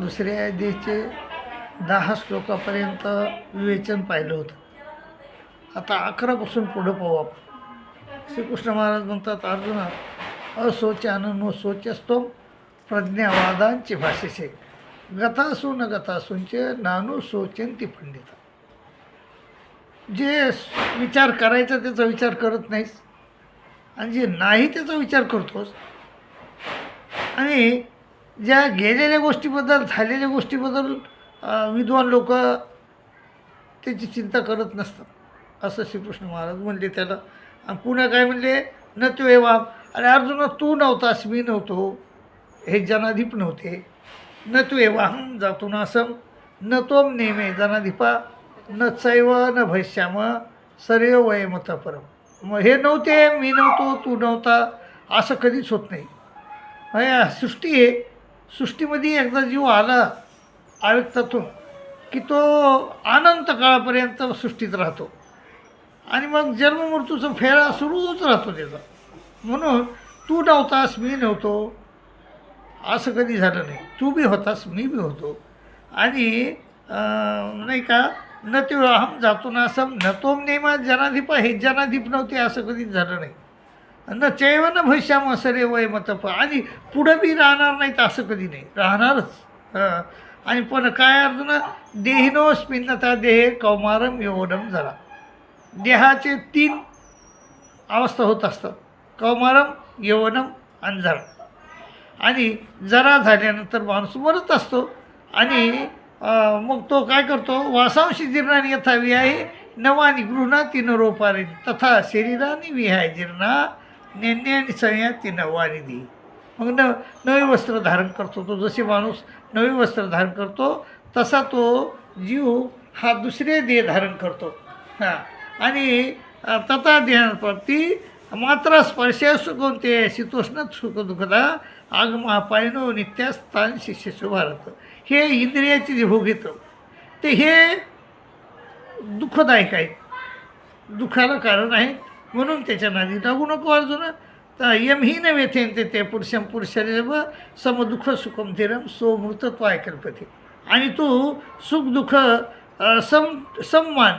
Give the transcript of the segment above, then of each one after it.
दुसऱ्या अध्यायाचे दहा श्लोकापर्यंत विवेचन पाहिलं होतं. आता अकरापासून पुढं पाहू आपण. श्रीकृष्ण महाराज म्हणतात अर्जुना असोचाननो सोचस्तो प्रज्ञावादांची भाषेचे. गतासू न गतासूंचे नानू सोचंती पंडित. जे विचार करायचा त्याचा विचार करत नाहीस. आणि जे नाही त्याचा विचार करतोस. आणि ज्या गेलेल्या गोष्टीबद्दल झालेल्या गोष्टीबद्दल विद्वान लोक त्याची चिंता करत नसतात. असं श्रीकृष्ण महाराज म्हणले त्याला. आणि पुन्हा काय म्हणले? न तो एवा अरे अर्जुना तू नव्हतास मी नव्हतो. हे जनाधिप नव्हते. न तू एवाहम जातो ना असं. न तोम नेमे जनाधिपा. न चैव न भैश्याम सर्व वयमत परम. मग हे नव्हते मी नव्हतो तू नव्हता. असं कधीच होत नाही. म्हणजे सृष्टी आहे. सृष्टीमध्ये एकदा जीव आला आयुक्तातून की तो अनंत काळापर्यंत सृष्टीत राहतो. आणि मग जन्ममृत्यूचा फेरा सुरूच राहतो त्याचा. म्हणून तू नव्हतास मी नव्हतो. असं कधी झालं नाही. तू बी होतास मी बी होतो. आणि नाही का न ते अहम जातो ना असं न तोम नेमा जनाधिप हे जनाधिप नव्हते असं कधीच झालं नाही. न चैवन भविष्याम सरे वय मतप आणि पुढं बी राहणार नाहीत असं कधी नाही. राहणारच. हं. आणि पण काय अर्थनं देहिनो स्मिन्नता देह कौमारम यवनम जरा. देहाचे तीन अवस्था होत असतात. कौमारम यवनम आणि जरा. आणि जरा झाल्यानंतर माणूस मरत असतो. आणि मग तो काय करतो? वासांशी जीर्णाने यथा विहाय नवानी गृहणा तीन रोपारे. तथा शरीराने विहाय जीर्णा. नेण्याने संया ती वारी दी. मग न नवे वस्त्र धारण करतो तो. जसे माणूस नवे वस्त्र धारण करतो तसा तो जीव हा दुसरे देह धारण करतो. हां. आणि तथा देहाप्रती मात्र स्पर्शा कोणते शीतोष्ण सुख दुःखदा आगमापायनो नित्यास्थान शिष्य शुभारत हे इंद्रियाचे जे भोग येतं ते हे दुःखदायक आहे दुःखाला कारण आहे म्हणून त्याच्या नादी लागू नको अर्जुन. तर यमही न व्यथेंते ते पुरुषम पुरुषरेव समदुःख सुखम थिरम सोमृतत्व ऐकल्पते आणि तू सुख दुःख सम सम्मान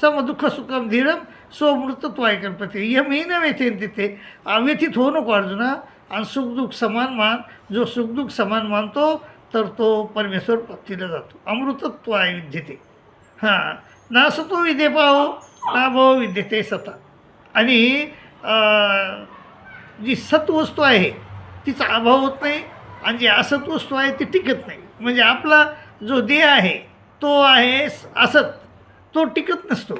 समदुःख सुखम धीरम सोमृतत्व ऐकल्पते यमही न व्यथेंते ते व्यथित होऊ नको अर्जुना. आणि सुखदुःख समान मान जो सुखदुःख समान मानतो तर तो परमेश्वर पत्तीला जातो. अमृतत्व आहे विद्यते. हां. ना सतो विद्ये पाहो ना भाऊ विद्यते सता. आणि जी सत्वस्तू आहे तिचा अभाव होत नाही आणि जी असतवस्तू आहे ती टिकत नाही. म्हणजे आपला जो देह आहे तो आहे असत तो टिकत नसतो.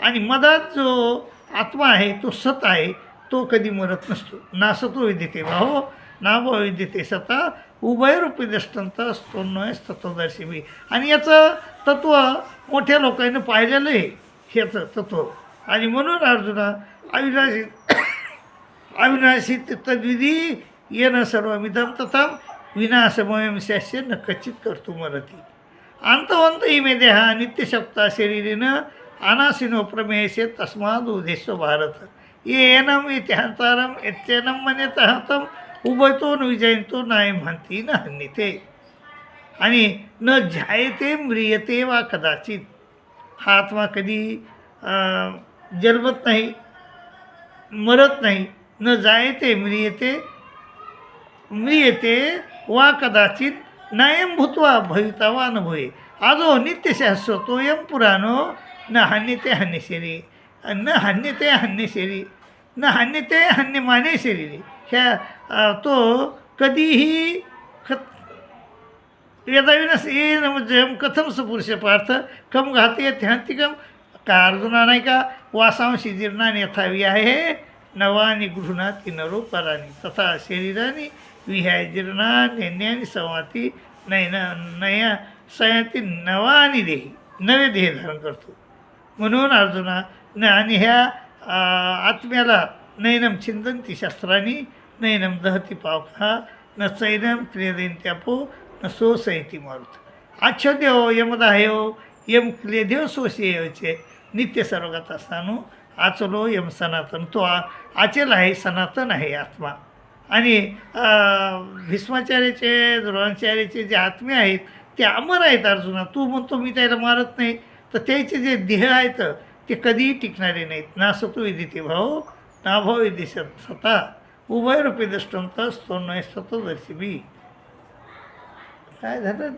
आणि मधात जो आत्मा आहे तो सत आहे तो कधी मरत नसतो. ना सतो विद्यते भाव ना भाव विद्यते सता उभयरूपी दृष्टांत स्तोन्नय तत्वदर्शी बी आणि याचं तत्त्व मोठ्या लोकांनी पाहिलेलं आहे ह्याचं तत्व. आणि म्हणून अर्जुना अविनाशी अविनाशी तद्विधी येणं सर्वमिदम तथा विनाशमयम शास्य न कचित करतो मरती अंतवंत इमे देहा नित्यशक्ता शरीरेनं अनासिनो प्रमेयसे तस्माद उदेशो भारत। येनम इतिहासारम यत्येनम मनेतः तम उभयतो न विजयंतो नाय म्हणती न हन्निते। आणि न जायते म्रियते वा कदाचित। हा आत्मा कधी अं, जन्मत नाही। मरत नाही. न जायते म्रियते म्रियते वा कदाचित नायम भूत्वा भवितावा न भये आजो नित्यशास्त्र यम पुराणो न हान्यते हान्यशेरी न हान्यते हान्यशेरी न हान्यते माने शरीरे. ह्या तो कधीही खत वेदाविनस ये जयम कथम सपुरुष पार्थ कम घाते ध्यांतिकम का अर्जुना नाही का वासांशी जीर्णाने यथावी आहे नवानी गृहणाती नरोपरानी तथा शरीराने विहाय जीर्णा नेण्यानी संवाती नयन नया सयाती नवानी देही नवे देह धारण करतो. म्हणून अर्जुना न आणि ह्या आत्म्याला नैनम छिंदंती शस्त्रांनी नैनम दहती पावखा न सैनम क्रियदेंत्यापो न सोसयती मारुत. आच्छाद्यो हो, यमदाहयो यम क्लेदेव सोशेयचे नित्य सर्वगत असतानो आचलो यम सनातन तो आ आचेल आहे सनातन आहे आत्मा. आणि भीष्माचार्याचे द्रोणाचार्याचे जे आत्मे आहेत ते अमर आहेत अर्जुना. तू म्हणतो मी त्याला मारत नाही. तर त्याचे जे देह आहेत ते कधीही टिकणारे नाहीत. ना सतो विदिते भाऊ ना भाव विदिशत सता. उभय रूपी दृष्टंत स्तोन्नय सतोदर्शी बी काय झालं?